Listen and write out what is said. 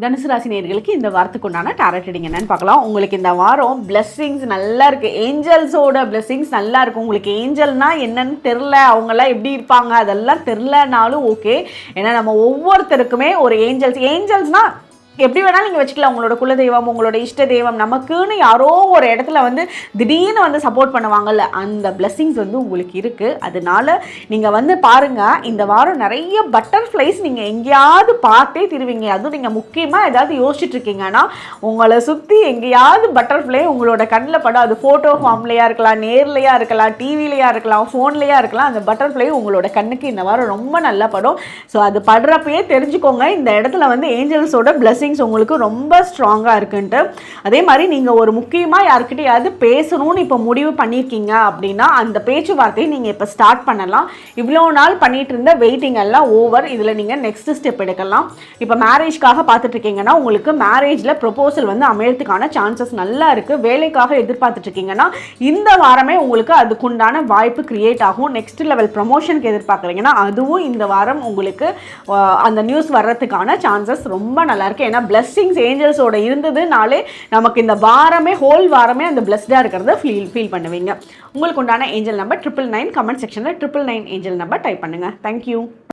தனுசு ராசி இந்த வாரத்துக்கு உண்டான டாரட் ரீடிங் என்னன்னு பார்க்கலாம். உங்களுக்கு இந்த வாரம் பிளெஸ்ஸிங்ஸ் நல்லா இருக்கு. ஏஞ்சல்ஸோட பிளெஸ்ஸிங்ஸ் நல்லா இருக்கும் உங்களுக்கு ஏஞ்சல்னா என்னன்னு தெரில அவங்கெல்லாம் எப்படி இருப்பாங்க? அதெல்லாம் தெரிலனாலும் ஓகே ஏன்னா நம்ம ஒவ்வொருத்தருக்குமே ஒரு ஏஞ்சல்ஸ் ஏஞ்சல்ஸ்னால் எப்படி வேணாலும் நீங்கள் வச்சுக்கலாம். உங்களோட குலதெய்வம் உங்களோட இஷ்ட தெய்வம் நமக்குன்னு யாரோ ஒரு இடத்துல வந்து திடீர்னு வந்து சப்போர்ட் பண்ணுவாங்கல்ல அந்த blessings வந்து உங்களுக்கு இருக்குது அதனால நீங்கள் வந்து பாருங்கள் இந்த வாரம் நிறைய பட்டர்ஃப்ளைஸ் நீங்கள் எங்கேயாவது பார்த்தே திருவீங்க. அதுவும் நீங்கள் முக்கியமாக ஏதாவது யோசிச்சுட்டு இருக்கீங்கன்னா உங்களை சுற்றி எங்கேயாவது பட்டர்ஃப்ளை உங்களோட கண்ணில் படம். அது ஃபோட்டோ ஃபார்ம்லையாக இருக்கலாம் நேர்லையாக இருக்கலாம் டிவிலையா இருக்கலாம் ஃபோன்லையாக இருக்கலாம். அந்த பட்டர்ஃப்ளை உங்களோட கண்ணுக்கு இந்த வாரம் ரொம்ப நல்லா படம். ஸோ அது படுறப்பயே தெரிஞ்சுக்கோங்க இந்த இடத்துல வந்து ஏஞ்சல்ஸோட பிளெஸ்ஸிங்ஸ் உங்களுக்கு ரொம்ப ஸ்ட்ராங்காக இருக்குன்ட்டு. அதே மாதிரி நீங்கள் ஒரு முக்கியமாக யாருக்கிட்டையாவது பேசணும்னு இப்போ முடிவு பண்ணியிருக்கீங்க அப்படின்னா அந்த பேச்சுவார்த்தையை நீங்கள் இப்போ ஸ்டார்ட் பண்ணலாம். இவ்வளோ நாள் பண்ணிட்டு இருந்த வெயிட்டிங் எல்லாம் ஓவர் இதில் நீங்கள் நெக்ஸ்ட் ஸ்டெப் எடுக்கலாம். இப்போ மேரேஜ்க்காக பார்த்துட்டு இருக்கீங்கன்னா உங்களுக்கு மேரேஜில் ப்ரொபோசல் வந்து அமையறதுக்கான சான்சஸ் நல்லா இருக்குது வேலைக்காக எதிர்பார்த்துட்ருக்கீங்கன்னா இந்த வாரமே உங்களுக்கு அதுக்குண்டான வாய்ப்பு கிரியேட் ஆகும். நெக்ஸ்ட் லெவல் ப்ரமோஷனுக்கு எதிர்பார்க்குறீங்கன்னா அதுவும் இந்த வாரம் உங்களுக்கு அந்த நியூஸ் வர்றதுக்கான சான்சஸ் ரொம்ப நல்லாயிருக்கு ஏன்னா பிளஸ்ஸிங்ஸ் ஏஞ்சல்ஸோட இருந்ததுனாலே நமக்கு இந்த வாரமே ஹோல் வாரமே அந்த பிளஸ்டாக இருக்கிறத ஃபீல் ஃபீல் பண்ணுவீங்க. உங்களுக்கு உண்டான angel number triple nine comment செக்ஷனில் triple nine angel number type பண்ணுங்கள் தேங்க்யூ